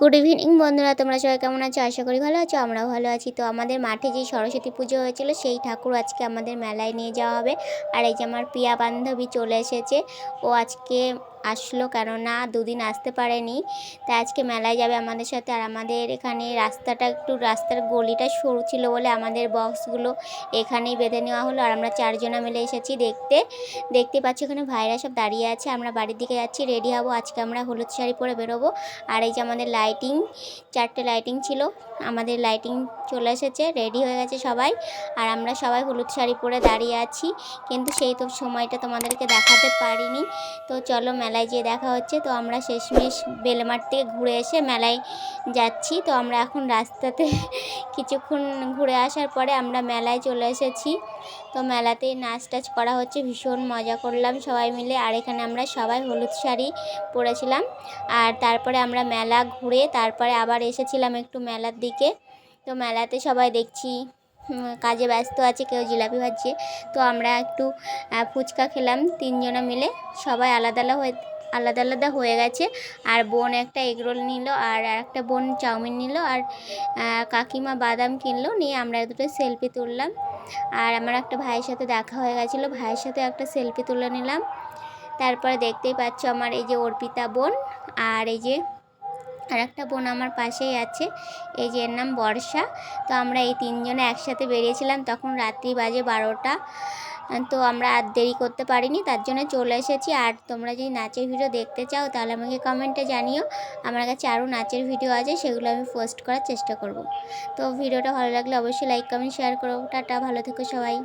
Good evening বন্ধুরা, তোমরা সবাই কেমন আছো? আশা করি ভালো আছো, আমরাও ভালো আছি। তো আমাদের মাঠে যে সরস্বতী পুজো হয়েছিল, সেই ঠাকুর আজকে আমাদের মেলায় নিয়ে যাওয়া হবে। আর এই যে আমার প্রিয়া বান্ধবী চলে এসেছে, ও আজকে আসলো কেননা দুদিন আসতে পারেনি। তাই আজকে মেলায় যাবে আমাদের সাথে। আর আমাদের এখানে রাস্তাটা একটু, রাস্তার গলিটা সরু ছিল বলে আমাদের বক্সগুলো এখানেই বেঁধে নেওয়া হলো। আর আমরা চারজনা মিলে এসেছি দেখতে। দেখতে পাচ্ছি ওখানে ভাইরা সব দাঁড়িয়ে আছে। আমরা বাড়ির দিকে যাচ্ছি, রেডি হব। আজকে আমরা হলুদ শাড়ি পরে বেরোবো। আর এই যে আমাদের লাইটিং, চারটে লাইটিং ছিল। আমাদের লাইটিং চলে এসেছে, রেডি হয়ে গেছে সবাই। আর আমরা সবাই হলুদ শাড়ি পরে দাঁড়িয়ে আছি। কিন্তু সেই তো সময়টা তোমাদেরকে দেখাতে পারিনি। তো চলো মেলায় যেয়ে দেখা হচ্ছে। তো আমরা শেষমেশ বেলেমাঠ থেকে ঘুরে এসে মেলায় যাচ্ছি। তো আমরা এখন রাস্তাতে কিছুক্ষণ ঘুরে আসার পরে আমরা মেলায় চলে এসেছি। তো মেলাতেই নাচ টাচ করা হচ্ছে। ভীষণ মজা করলাম সবাই মিলে। আর এখানে আমরা সবাই হলুদ শাড়ি পরেছিলাম। আর তারপরে আমরা মেলা ঘুরে তারপরে আবার এসেছিলাম একটু মেলার দিকে। তো মেলাতে সবাই দেখছি কাজে ব্যস্ত আছে, কেউ জিলাপি ভাজছে। তো আমরা একটু ফুচকা খেলাম তিনজনে মিলে। সবাই আলাদা আলাদা হয়ে আলাদা আলাদা হয়ে গেছে। আর বোন একটা এগরোল নিল আর একটা বোন চাউমিন নিল আর কাকিমা বাদাম কিনলো। নিয়ে আমরা দুটো সেলফি তুললাম। আর আমার একটা ভাইয়ের সাথে দেখা হয়ে গেছিল। ভাইয়ের সাথে একটা সেলফি তুলে নিলাম। তারপরে দেখতেই পাচ্ছ আমার এই যে অর্পিতা বোন আর এই যে আর একটা বোন আমার পাশেই আছে। এই যে এর নাম বর্ষা। তো আমরা এই তিনজনে একসাথে বেরিয়েছিলাম। তখন রাত্রি বাজে বারোটা। তো আমরা আর দেরি করতে পারিনি, তার জন্য চলে এসেছি। আর তোমরা যদি নাচের ভিডিও দেখতে চাও, তাহলে আমাকে কমেন্টে জানিও। আমার কাছে আরও নাচের ভিডিও আছে, সেগুলো আমি পোস্ট করার চেষ্টা করব। তো ভিডিওটা ভালো লাগলে অবশ্যই লাইক, কমেন্ট, শেয়ার করো। টাটা, ভালো থেকো সবাই।